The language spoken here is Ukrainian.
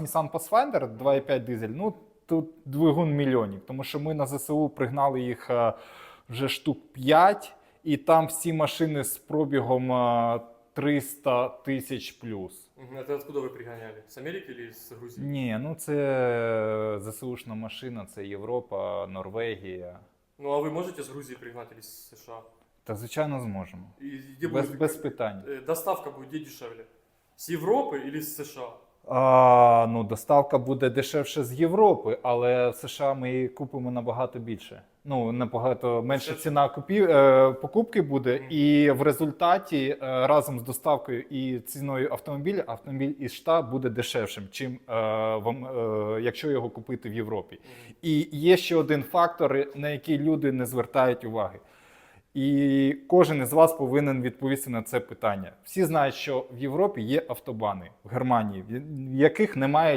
Nissan Pathfinder 2,5 дизель, ну тут двигун мільйонів, тому що ми на ЗСУ пригнали їх е, вже штук 5, і там всі машини з пробігом е, 300 тисяч плюс. Мгм. Это откуда вы пригоняли? С Америки или с Грузии? Ні, ну це ЗСУшна машина, це Європа, Норвегія. Ну а вы можете с Грузии пригнать или с США? Та звичайно зможемо. И где Без, будет- без питань. Э, Доставка будет где дешевле? С Европы или с США? А, ну, доставка буде дешевше з Європи, але в США ми її купимо набагато більше. Ну, набагато менша ціна купів, е, покупки буде, і в результаті е, разом з доставкою і ціною автомобіля автомобіль із США буде дешевшим, чим е, вам, е, якщо його купити в Європі. І є ще один фактор, на який люди не звертають уваги. І кожен із вас повинен відповісти на це питання. Всі знають, що в Європі є автобани в Германії, в яких немає